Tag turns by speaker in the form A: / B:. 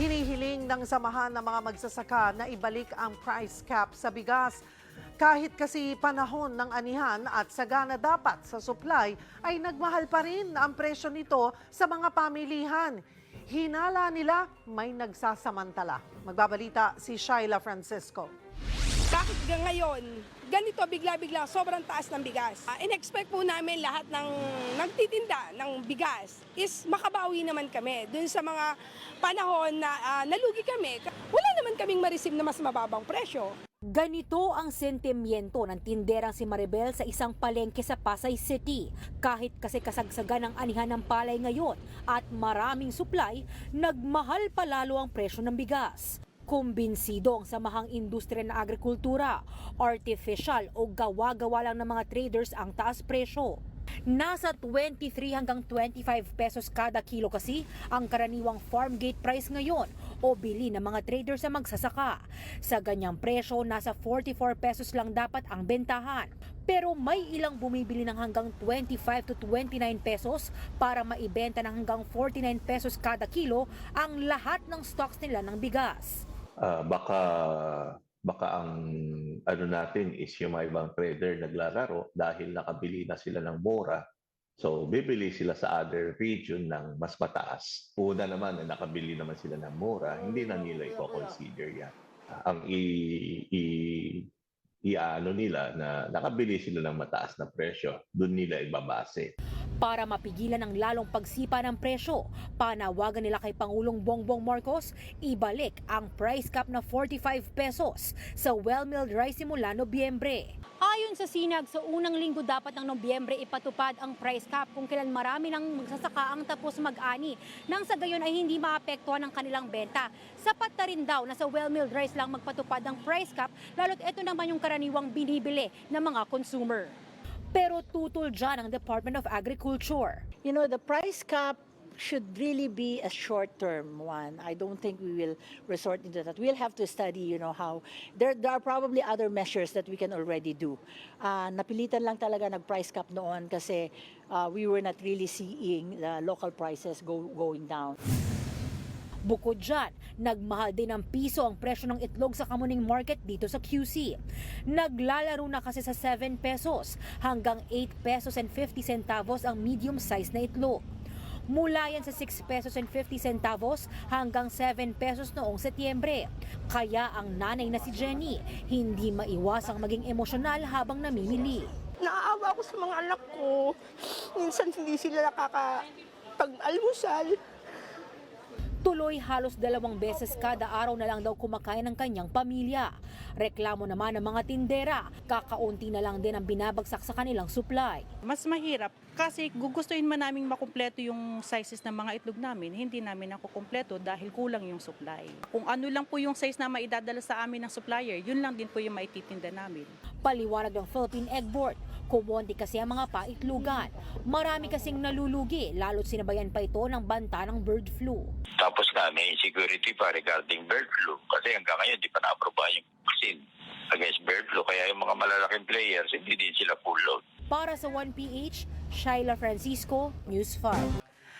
A: Hinihiling ng samahan ng mga magsasaka na ibalik ang price cap sa bigas. Kahit kasi panahon ng anihan at sagana dapat sa supply ay nagmahal pa rin ang presyo nito sa mga pamilihan. Hinala nila may nagsasamantala. Magbabalita si Shaila Francisco.
B: Bakit ga ngayon, ganito bigla-bigla, sobrang taas ng bigas. Ah, in-expect po namin lahat ng nagtitinda ng bigas is makabawi naman kami dun sa mga panahon na ah, nalugi kami. Wala naman kaming ma-receive na mas mababang presyo.
C: Ganito ang sentimiento ng tinderang si Maribel sa isang palengke sa Pasay City. Kahit kasi kasagsagan ng anihan ng palay ngayon at maraming supply, nagmahal pa lalo ang presyo ng bigas. Kumbinsido ang samahang industriya ng agrikultura, artificial o gawa-gawa lang ng mga traders ang taas presyo. Nasa 23 hanggang 25 pesos kada kilo kasi ang karaniwang farm gate price ngayon o bili ng mga trader sa magsasaka. Sa ganyang presyo, nasa 44 pesos lang dapat ang bentahan. Pero may ilang bumibili ng hanggang 25 to 29 pesos para maibenta ng hanggang 49 pesos kada kilo ang lahat ng stocks nila ng bigas.
D: Ah, baka baka ang ano natin is yung mga ibang trader naglalaro dahil nakabili na sila ng mura. So, bibili sila sa other region ng mas mataas. Una naman, na nakabili naman sila ng mura, hindi na nila i-consider yan. Ang i, i, i-ano nila na nakabili sila ng mataas na presyo, doon nila ibabase.
C: Para mapigilan ang lalong pagsipa ng presyo, panawagan nila kay Pangulong Bongbong Marcos ibalik ang price cap na 45 pesos sa well-milled rice simula Nobyembre. Ayon sa sinag, sa unang linggo dapat ng Nobyembre ipatupad ang price cap kung kailan marami ng magsasaka ang tapos mag-ani nang sa gayon ay hindi maapektuhan ang kanilang benta. Sapat na rin daw na sa well-milled rice lang magpatupad ang price cap lalo't ito naman yung karaniwang binibili ng mga consumer. Pero tutol dyan ang Department of Agriculture.
E: you know, the price cap should really be a short-term one. I don't think we will resort into that. We'll have to study, you know, how there, there are probably other measures that we can already do. Ah, napilitan lang talaga nag-price cap noon kasi ah, we were not really seeing the local prices go, going down.
C: Bukod dyan, nagmahal din ng piso ang presyo ng itlog sa Kamuning Market dito sa QC. Naglalaro na kasi sa 7 pesos hanggang 8 pesos and 50 centavos ang medium size na itlog. Mula yan sa 6 pesos and 50 centavos hanggang 7 pesos noong Setyembre. Kaya ang nanay na si Jenny, hindi maiwasang maging emosyonal habang namimili.
B: Naaawa ako sa mga anak ko. Minsan hindi sila nakakapag-almusal.
C: Tuloy halos dalawang beses kada araw na lang daw kumakain ng kanyang pamilya. Reklamo naman ng mga tindera, kakaunti na lang din ang binabagsak sa kanilang supply.
F: Mas mahirap kasi gugustuhin man naming makumpleto yung sizes ng mga itlog namin, hindi namin nakukumpleto dahil kulang yung supply. Kung ano lang po yung size na maidadala sa amin ng supplier, yun lang din po yung maititinda namin.
C: Paliwanag ng Philippine Egg Board, kumonti kasi ang mga paitlugan. Marami kasing nalulugi, lalo't sinabayan pa ito ng banta ng bird flu.
G: Tapos nga, may insecurity pa regarding bird flu. Kasi hanggang ngayon, di pa na-aprobahan yung vaccine against bird flu. Kaya yung mga malalaking players, hindi din sila full load.
C: Para sa 1PH, Shaila Francisco, News 5.